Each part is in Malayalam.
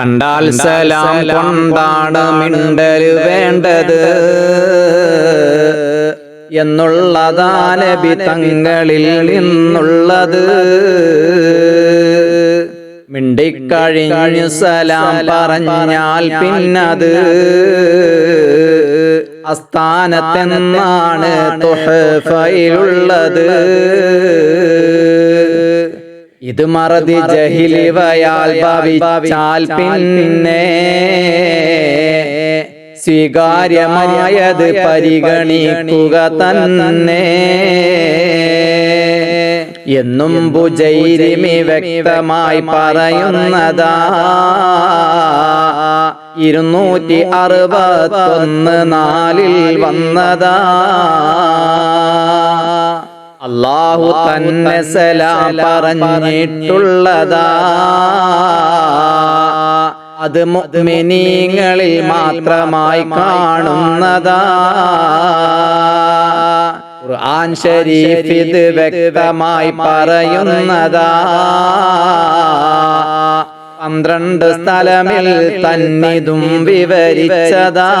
കണ്ടാൽ സലാം കൊണ്ടാണ് മിണ്ടൽ വേണ്ടത് എന്നുള്ളതാണ് തങ്ങളിൽ നിന്നുള്ളത്. മിണ്ടിക്കഴിഞ്ഞു സലാം പറഞ്ഞാൽ പിന്നത് അസ്ഥാനത്തെന്നാണ് തുഹഫയിലുള്ളത്. ഇത് മറതി ജഹിലിവയാൽ ഭവിച്ചാൽ പിന്നെ സ്വീകാര്യമായത് പരിഗണിക്കുക തന്നെ. എന്നും ഭുജൈരിമി വ്യക്തമായി പറയുന്നതാ ഇരുന്നൂറ്റി അറുപത്തൊന്ന് നാലിൽ വന്നതാ അള്ളാഹു തന്നെ സലാം പറഞ്ഞിട്ടുള്ളതാ. അത് മുഅ്മിനീങ്ങളിൽ മാത്രമായി കാണുന്നതാ. ഖുർആൻ ശരീഫ് ഇത് വ്യക്തമായി പറയുന്നതാ. പന്ത്രണ്ട് സ്ഥലമിൽ തന്നിതും വിവരിച്ചതാ.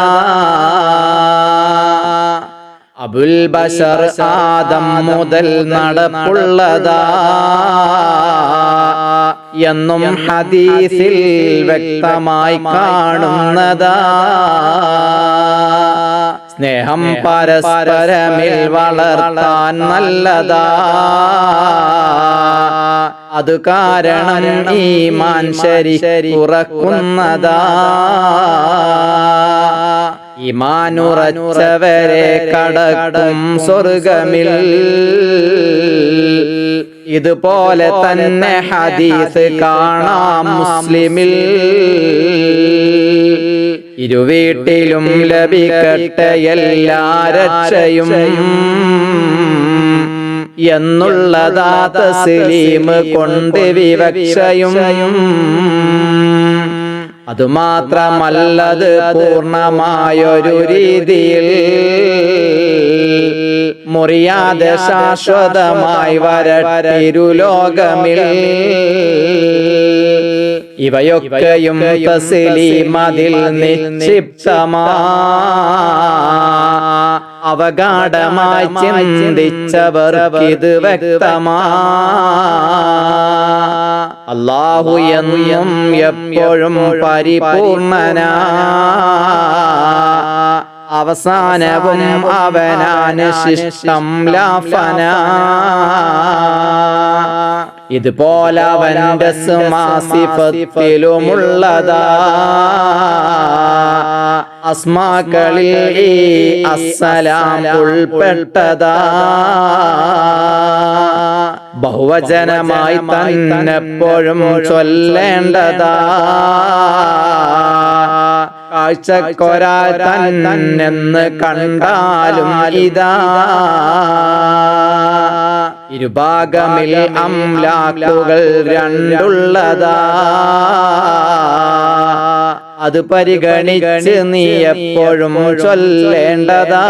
അബുൽ ബഷർ ആദം മുതൽ നടപ്പുള്ളതാ എന്നും ഹദീസിൽ വ്യക്തമായി കാണുന്നതാ. സ്നേഹം പരസ്പരമിൽ വളർത്താൻ നല്ലതാ. അത് കാരണം ഈ മാൻ ശരി ശരി ഉറക്കുന്നതാ. ഇമാനുറച്ചവരെ കടക്കും സ്വർഗമിൽ. ഇതുപോലെ തന്നെ ഹദീസ് കാണാം മുസ്ലിമിൽ. ഇരുവീട്ടിലും ലഭിക്കട്ടെ എല്ലാ രക്ഷയും. എന്നുള്ളതാ തസ്ലീം കൊണ്ട് വിവക്ഷയും. അതുമാത്രമല്ലത് പൂർണമായൊരു രീതിയിൽ മുറിയാതെ ശാശ്വതമായി വരട്ടിരുലോകമിൽ. ഇവയൊക്കെയും തസ്ലീമതിൽ നിക്ഷിപ്തമാ. ചിന്തിച്ചവർ ഇത് വ്യക്തമാ. അള്ളാഹു എന്നും എപ്പോഴും പരിപൂർണനാ. അവസാനവും അവനാന് ശിഷ്ടം ലാഫന. ഇതുപോലെ അവന്റെ സുമാസിഫത്തിലുമുള്ളതാ അസ്മാക്കളിൽ അസ്സലാം ഉൾപ്പെട്ടതാ. ബഹുവചനമായി തന്നെപ്പോഴും ചൊല്ലേണ്ടതാ. കാഴ്ചക്കൊരാ തന്നെന്ന് കണ്ടാലും ഇതാ. ഇരുഭാഗമിൽ അംലാക്കുകൾ രണ്ടുള്ളതാ. അത് പരിഗണിച്ച് നീ എപ്പോഴും ചൊല്ലേണ്ടതാ.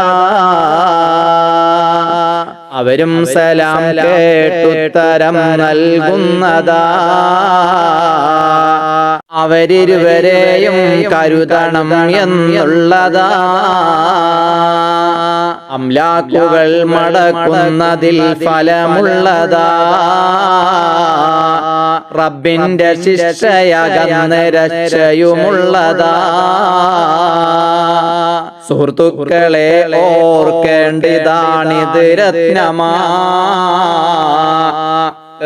അവരും സലാം കേട്ടുത്തരം നൽകുന്നതാ. അവരിരുവരെയും കരുതണം എന്നുള്ളതാ. അംലാക്കുകൾ മടക്കുന്നതിൽ ഫലമുള്ളതാ. റബ്ബിന്റെ ശിക്ഷയകന്ന് രക്ഷയുമുള്ളതാ. സുഹൃത്തുക്കളെ ഓർക്കേണ്ടിതാണിത് രത്നമാ.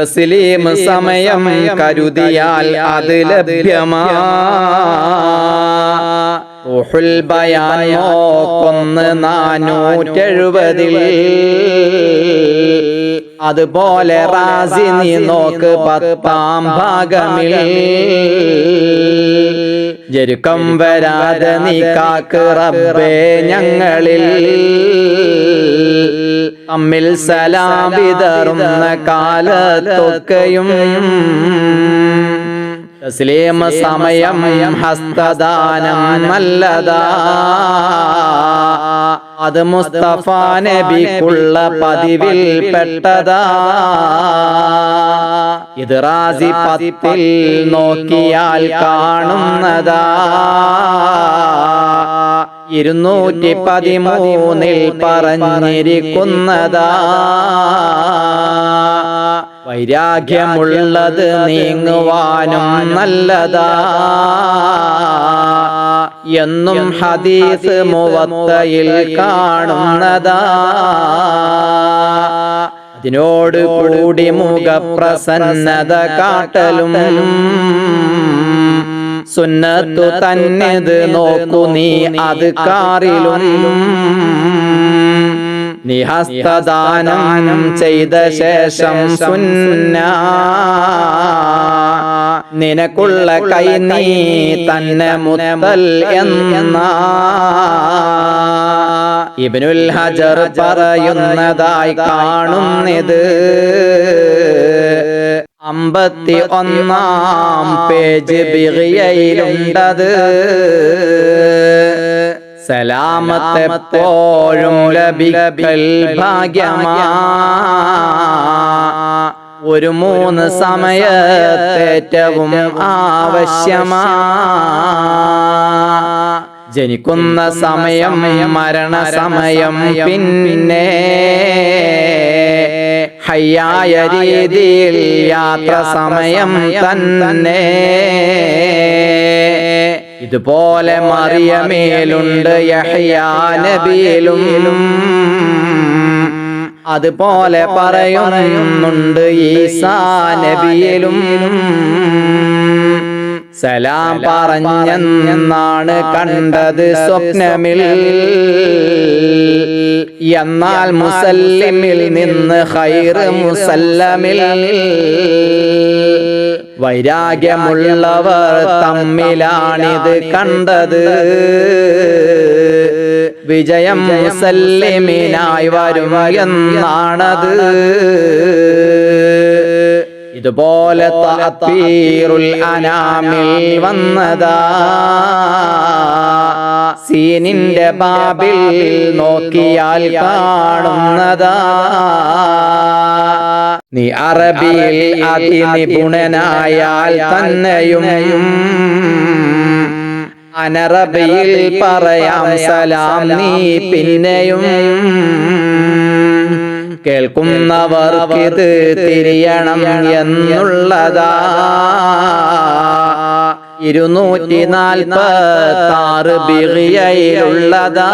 തസ്ലീം സമയം കരുതിയാൽ അത് ലഭ്യമാ. റുഹുൽ ബയാൻ നോക്കൊന്ന് നാനൂറ്റെഴുപതിൽ. അതുപോലെ റാസിനി നോക്ക് പത്താം ഭാഗമിൽ. ജരുക്കം വരാതെ നീ കാക്ക് റബ്ബേ ഞങ്ങളിൽ തമ്മിൽ സലാം വിതറുന്ന കാലത്തൊക്കെയും തസ്ലീമ സമയം ഹസ്തദാനം നല്ലതാ. അത് മുസ്തഫ നബിക്കുള്ള പതിവിൽ പെട്ടതാ. ഇത് റാസി പത്തിൽ നോക്കിയാൽ കാണുന്നതാ. ഇരുന്നൂറ്റി പതിമൂന്നിൽ പറഞ്ഞിരിക്കുന്നതാ. വൈരാഗ്യമുള്ളത് നീങ്ങുവാനും നല്ലതാ. എന്നും ഹദീസ് മുവത്തയിൽ കാണുന്നതാ. അതിനോട് കൂടി മുഖപ്രസന്നത കാട്ടലും സുന്നത്തു തന്നെത് നോക്കു നീ അത് കാറിലും നിഹസ്തദാനം ചെയ്ത ശേഷം സുന്ന നിനക്കുള്ള കൈ നീ തന്നെ മുത്തൽ എന്ന ഇബ്നുൽ ഹജർ പറയുന്നതായി കാണുന്നത്. അമ്പത്തി ഒന്നാം പേജ് ബിഗിയയിലുണ്ടത് സലാമത്തെപ്പോഴും ലഭിക്കൽ ഭാഗ്യമാ. ഒരു മൂന്ന് സമയത്തേറ്റവും ആവശ്യമാ. ജനിക്കുന്ന സമയം മരണ സമയം പിന്നെ ഹയ്യായ രീതിയിൽ യാത്ര സമയം തന്നെ. ഇതുപോലെ മറിയമേലുണ്ട് യഹ്യാ നബിയിലും. അതുപോലെ പറയുന്നുണ്ട് ഈസാ നബിയിലും. സലാം പറഞ്ഞെന്നാണ് കണ്ടത് സ്വപ്നമിൽ. എന്നാൽ മുസല്ലിമിൽ നിന്ന് ഹൈറ് മുസല്ലമിൽ. വൈരാഗ്യമുള്ളവർ തമ്മിലാണിത് കണ്ടത്. വിജയം മുസല്ലിമിനായി വരും എന്നാണത്. ഇതുപോലെ അനാമിൽ വന്നതാ. സീനിന്റെ ബാബിൽ നോക്കിയാൽ കാണുന്നതാ. നീ അറബിയിൽ അതിനിപുണനായാൽ തന്നെയും അനറബിയിൽ പറയാം സലാം. നീ പിന്നെയും കേൾക്കുന്നവർക്കിത് തിരിയണം എന്നുള്ളതാ. ഇരുന്നൂറ്റി നാൽപ്പത്താറ് ബിറിയയിലുള്ളതാ.